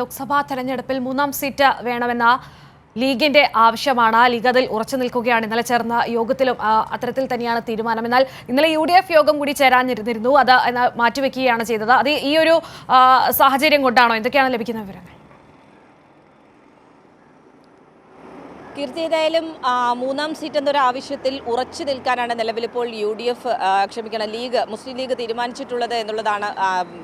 ലോക്സഭാ തെരഞ്ഞെടുപ്പിൽ മൂന്നാം സീറ്റ് വേണമെന്ന ലീഗിന്റെ ആവശ്യമാണ്. ലീഗ് അതിൽ ഉറച്ചു നിൽക്കുകയാണ്. ഇന്നലെ ചേർന്ന യോഗത്തിലും അത്തരത്തിൽ തന്നെയാണ് തീരുമാനം. എന്നാൽ ഇന്നലെ യു ഡി എഫ് യോഗം കൂടി ചേരാനിരുന്നിരുന്നു. അത് മാറ്റിവെക്കുകയാണ് ചെയ്തത്. അത് ഈ ഒരു സാഹചര്യം കൊണ്ടാണോ? എന്തൊക്കെയാണ് ലഭിക്കുന്ന വിവരങ്ങൾ? കീർത്തി ഏതായാലും മൂന്നാം സീറ്റ് എന്നൊരു ആവശ്യത്തിൽ ഉറച്ചു നിൽക്കാനാണ് നിലവിലിപ്പോൾ യു ഡി എഫ് ക്ഷമിക്കണം ലീഗ് മുസ്ലിം ലീഗ് തീരുമാനിച്ചിട്ടുള്ളത് എന്നുള്ളതാണ്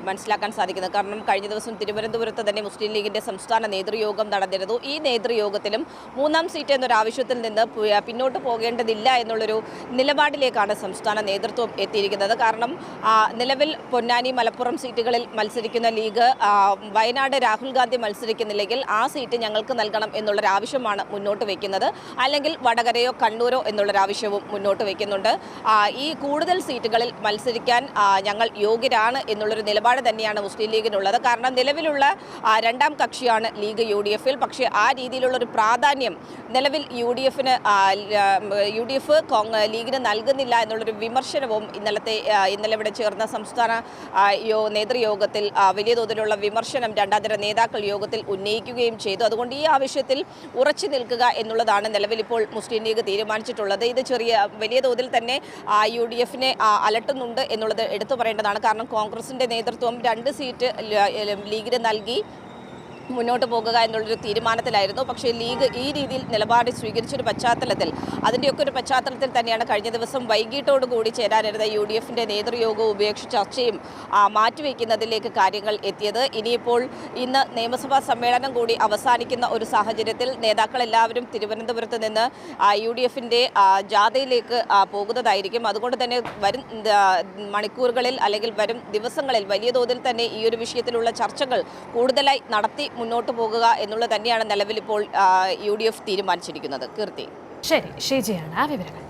മനസ്സിലാക്കാൻ സാധിക്കുന്നത്. കാരണം കഴിഞ്ഞ ദിവസം തിരുവനന്തപുരത്ത് തന്നെ മുസ്ലിം ലീഗിന്റെ സംസ്ഥാന നേതൃയോഗം നടന്നിരുന്നു. ഈ നേതൃയോഗത്തിലും മൂന്നാം സീറ്റ് എന്നൊരു ആവശ്യത്തിൽ നിന്ന് പിന്നോട്ട് പോകേണ്ടതില്ല എന്നുള്ളൊരു നിലപാടിലേക്കാണ് സംസ്ഥാന നേതൃത്വം എത്തിയിരിക്കുന്നത്. കാരണം നിലവിൽ പൊന്നാനി മലപ്പുറം സീറ്റുകളിൽ മത്സരിക്കുന്ന ലീഗ് വയനാട് രാഹുൽ ഗാന്ധി മത്സരിക്കുന്നില്ലെങ്കിൽ ആ സീറ്റ് ഞങ്ങൾക്ക് നൽകണം എന്നുള്ളൊരു ആവശ്യമാണ് മുന്നോട്ട് വയ്ക്കുന്നത് അല്ലെങ്കിൽ വടകരയോ കണ്ണൂരോ എന്നുള്ളൊരാവശ്യവും മുന്നോട്ട് വയ്ക്കുന്നുണ്ട് ഈ കൂടുതൽ സീറ്റുകളിൽ മത്സരിക്കാൻ ഞങ്ങൾ യോഗ്യരാണ് എന്നുള്ളൊരു നിലപാട് തന്നെയാണ് മുസ്ലിം ലീഗിനുള്ളത്. കാരണം നിലവിലുള്ള രണ്ടാം കക്ഷിയാണ് ലീഗ് യു ഡി എഫിൽ. പക്ഷേ ആ രീതിയിലുള്ളൊരു പ്രാധാന്യം നിലവിൽ യു ഡി എഫിന് യു ഡി എഫ് ലീഗിന് നൽകുന്നില്ല എന്നുള്ളൊരു വിമർശനവും ഇന്നലത്തെ ഇന്നലെ ഇവിടെ ചേർന്ന സംസ്ഥാന യോ നേതൃയോഗത്തിൽ വലിയ തോതിലുള്ള വിമർശനം രണ്ടാന്തര നേതാക്കൾ യോഗത്തിൽ ഉന്നയിക്കുകയും ചെയ്തു. അതുകൊണ്ട് ഈ ആവശ്യത്തിൽ ഉറച്ചു നിൽക്കുക എന്നുള്ളതാണ് നിലവിൽ ഇപ്പോൾ മുസ്ലിം ലീഗ് തീരുമാനിച്ചിട്ടുള്ളത്. ഇത് ചെറിയ വലിയ തോതിൽ തന്നെ യു ഡി എഫിനെ അലട്ടുന്നുണ്ട് എന്നുള്ളത് എടുത്തു പറയേണ്ടതാണ്. കാരണം കോൺഗ്രസിന്റെ നേതൃത്വം രണ്ട് സീറ്റ് ലീഗിന് നൽകി. മുന്നോട്ട് പോകുക എന്നുള്ളൊരു തീരുമാനത്തിലായിരുന്നു. പക്ഷേ ലീഗ് ഈ രീതിയിൽ നിലപാട് സ്വീകരിച്ചൊരു പശ്ചാത്തലത്തിൽ അതിന്റെയൊക്കെ ഒരു പശ്ചാത്തലത്തിൽ തന്നെയാണ് കഴിഞ്ഞ ദിവസം വൈകിട്ടോടുകൂടി ചേരാനിരുന്ന യു ഡി എഫിന്റെ നേതൃയോഗവും ഉപേക്ഷിച്ച് ചർച്ചയും മാറ്റിവെക്കുന്നതിലേക്ക് കാര്യങ്ങൾ എത്തിയത്. ഇനിയിപ്പോൾ ഇന്ന് നിയമസഭാ സമ്മേളനം കൂടി അവസാനിക്കുന്ന ഒരു സാഹചര്യത്തിൽ നേതാക്കൾ എല്ലാവരും തിരുവനന്തപുരത്ത് നിന്ന് യു ഡി എഫിന്റെ ജാഥയിലേക്ക് പോകുന്നതായിരിക്കും. അതുകൊണ്ട് തന്നെ വരും മണിക്കൂറുകളിൽ അല്ലെങ്കിൽ വരും ദിവസങ്ങളിൽ വലിയ തോതിൽ തന്നെ ഈ ഒരു വിഷയത്തിലുള്ള ചർച്ചകൾ കൂടുതലായി നടത്തി മുന്നോട്ട് പോകുക എന്നുള്ളത് തന്നെയാണ് നിലവിലിപ്പോൾ യു ഡി എഫ് തീരുമാനിച്ചിരിക്കുന്നത്. കീർത്തി. ശരി ഷീജയാണ് ആ വിവരങ്ങൾ.